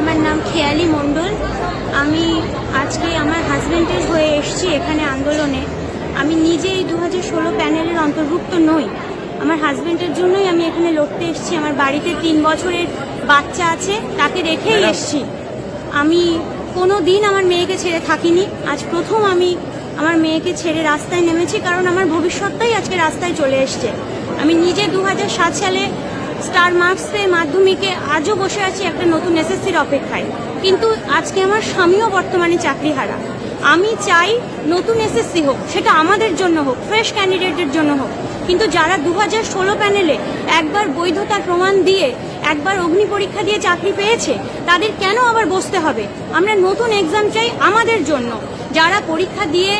আমার নাম খেয়ালি মণ্ডল। আমি আজকে আমার হাজব্যান্ডের হয়ে এসেছি এখানে আন্দোলনে। আমি নিজেই দু হাজার ষোলো প্যানেলের অন্তর্ভুক্ত নই। আমার হাজব্যান্ডের জন্যই আমি এখানে লড়তে এসেছি। আমার বাড়িতে তিন বছরের বাচ্চা আছে তাকে রেখেই এসেছি। আমি কোনো দিন আমার মেয়েকে ছেড়ে থাকিনি। আজ প্রথম আমি আমার মেয়েকে ছেড়ে রাস্তায় নেমেছি কারণ আমার ভবিষ্যৎটাই আজকে রাস্তায় চলে এসছে। আমি নিজে দু সাত সালে স্টার মার্কস মাধ্যমিকে আজও বসে আছি একটা নতুন এসএসসির অপেক্ষায়। কিন্তু আজকে আমার স্বামীও বর্তমানে চাকরি হারা আমি চাই নতুন এসএসসি হোক, সেটা আমাদের জন্য হোক ফ্রেশ ক্যান্ডিডেটের জন্য হোক। কিন্তু যারা দু হাজার ষোলো প্যানেলে একবার বৈধতার প্রমাণ দিয়ে একবার অগ্নি পরীক্ষা দিয়ে চাকরি পেয়েছে, তাদের কেন আবার বসতে হবে? আমরা নতুন এক্সাম চাই আমাদের জন্য। যারা পরীক্ষা দিয়ে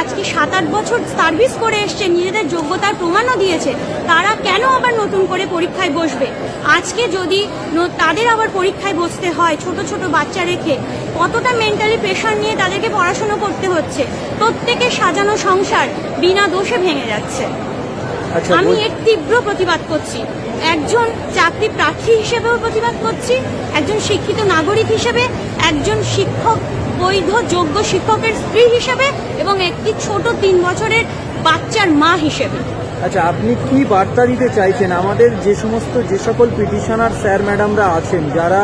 আজকে সাত আট বছর সার্ভিস করে এসছে, নিজেদের যোগ্যতার প্রমাণও দিয়েছে, তারা কেন আবার নতুন করে পরীক্ষায় বসবে? আজকে যদি তাদের আবার পরীক্ষায় বসতে হয় ছোট ছোট বাচ্চা রেখে, কতটা মেন্টালি প্রেশার নিয়ে তাদেরকে পড়াশুনো করতে হচ্ছে? প্রত্যেকের সাজানো সংসার বিনা দোষে ভেঙে যাচ্ছে। আমি বল- এর তীব্র প্রতিবাদ করছি। একজন চাকরি প্রার্থী হিসেবেও প্রতিবাদ করছি একজন শিক্ষিত নাগরিক হিসেবে একজন শিক্ষক বৈধ যোগ্য শিক্ষকের স্ত্রী হিসেবে এবং একটি ছোট তিন বছরের বাচ্চার মা হিসেবে। আচ্ছা আপনি কি বার্তা দিতে চাইছেন? আমাদের যে সমস্ত যে সকল পিটিশনার স্যার ম্যাডামরা আছেন যারা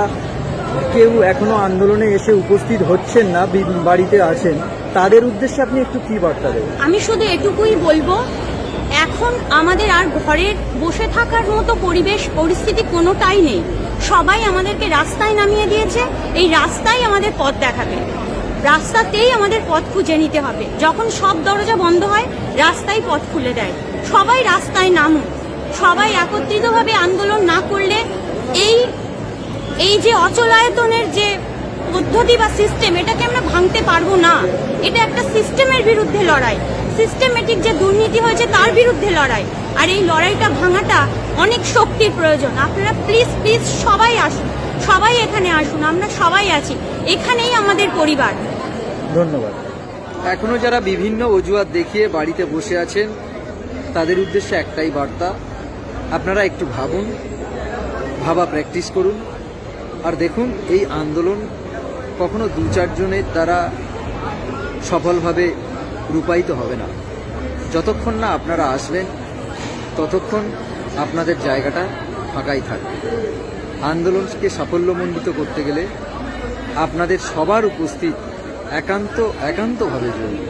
কেউ এখনও আন্দোলনে এসে উপস্থিত হচ্ছেন না বাড়িতে আছেন তাদের উদ্দেশ্যে আপনি একটু কি বার্তা দেবেন? আমি শুধু এটুকুই বলব এখন আমাদের আর ঘরে বসে থাকার মতো পরিবেশ, পরিস্থিতি কোনোটাই নেই। সবাই আমাদেরকে রাস্তায় নামিয়ে দিয়েছে। এই রাস্তায় আমাদের পথ দেখাবে। রাস্তাতেই আমাদের পথ খুঁজে নিতে হবে। যখন সব দরজা বন্ধ হয় রাস্তায় পথ খুলে দেয়। সবাই রাস্তায় নামুক। সবাই একত্রিতভাবে আন্দোলন না করলে এই এই যে অচলায়তনের যে পদ্ধতি বা সিস্টেম এটাকে আমরা ভাঙতে পারব না। এটা একটা সিস্টেমের বিরুদ্ধে লড়াই। সিস্টেমেটিক যে দুর্নীতি হয়েছে তার বিরুদ্ধে লড়াই। আর এই লড়াইটা ভাঙাটা অনেক শক্তির প্রয়োজন। আপনারা প্লিজ প্লিজ সবাই আসুন। সবাই এখানে আসুন। আমরা সবাই আছি। এখানেই আমাদের পরিবার। ধন্যবাদ। এখনও যারা বিভিন্ন অজুহাত দেখিয়ে বাড়িতে বসে আছেন তাদের উদ্দেশ্যে একটাই বার্তা। আপনারা একটু ভাবুন ভাবা প্র্যাকটিস করুন। আর দেখুন এই আন্দোলন কখনো দু চারজনের দ্বারা সফলভাবে রূপায়িত হবে না। যতক্ষণ না আপনারা আসবেন, ততক্ষণ আপনাদের জায়গাটা ফাঁকাই থাকবে। আন্দোলনকে সাফল্যমণ্ডিত করতে গেলে আপনাদের সবার উপস্থিত একান্ত, একান্তভাবে জরুরি